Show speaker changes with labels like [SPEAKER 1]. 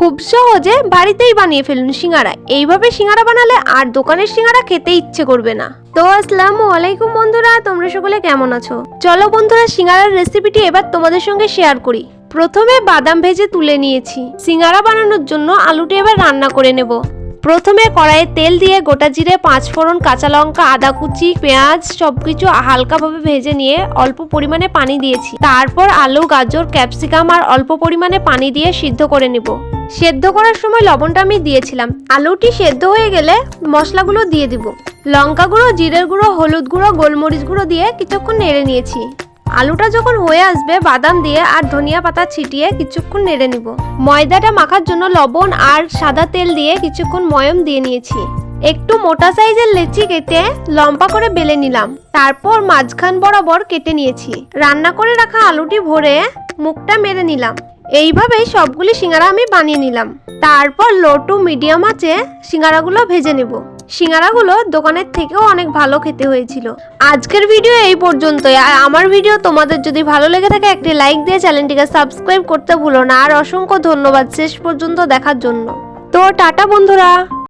[SPEAKER 1] খুব সহজে বাড়িতেই বানিয়ে ফেলুন সিঙ্গারা। এইভাবে সিঙ্গারা বানালে আর দোকানের সিঙ্গারা খেতে ইচ্ছে করবে না। তো আসসালামু আলাইকুম বন্ধুরা, তোমরা সকলে কেমন আছো? চলো বন্ধুরা, সিঙ্গারার রেসিপিটি এবার তোমাদের সঙ্গে শেয়ার করি। প্রথমে বাদাম ভেজে তুলে নিয়েছি। সিঙ্গারা বানানোর জন্য আলুটি এবার রান্না করে নেব। প্রথমে কড়াইয়ে তেল দিয়ে গোটা জিরে, পাঁচ ফোড়ন, কাঁচা লঙ্কা, আদা কুচি, পেঁয়াজ সবকিছু হালকাভাবে ভেজে নিয়ে অল্প পরিমাণে পানি দিয়েছি। তারপর আলু, গাজর, ক্যাপসিকাম আর অল্প পরিমাণে পানি দিয়ে সিদ্ধ করে নেব। সেদ্ধ করার সময় লবণটা আমি দিয়েছিলাম। আলুটি সেদ্ধ হয়ে গেলে মশলাগুলো দিয়ে দিব। লঙ্কা গুঁড়ো, জিরের গুঁড়ো, হলুদ গুঁড়ো, গোলমরিচ গুঁড়ো দিয়ে কিছুক্ষণ নেড়ে নিয়েছি। আলুটা যখন হয়ে আসবে, বাদাম দিয়ে আর ধনিয়া পাতা ছিটিয়ে কিছুক্ষণ নেড়ে নিব। ময়দাটা মাখার জন্য লবণ আর সাদা তেল দিয়ে কিছুক্ষণ ময়ম দিয়ে নিয়েছি। একটু মোটা সাইজের লেচি কেটে লম্বা করে বেলে নিলাম। তারপর মাঝখান বরাবর কেটে নিয়েছি। রান্না করে রাখা আলুটি ভরে মুখটা মেরে নিলাম। এইভাবেই সবগুলি সিঙ্গারা আমি বানিয়ে নিলাম। তারপর লো টু মিডিয়াম আঁচে সিঙ্গারাগুলো ভেজে নেব। সিঙ্গারাগুলো দোকানের থেকেও অনেক ভালো খেতে হয়েছিল। আজকের ভিডিও এই পর্যন্তই। আর আমার ভিডিও তোমাদের যদি ভালো লেগে থাকে, একটি লাইক দিয়ে চ্যানেলটিকে সাবস্ক্রাইব করতে ভুলো না। আর অসংখ্য ধন্যবাদ শেষ পর্যন্ত দেখার জন্য। তো টাটা বন্ধুরা।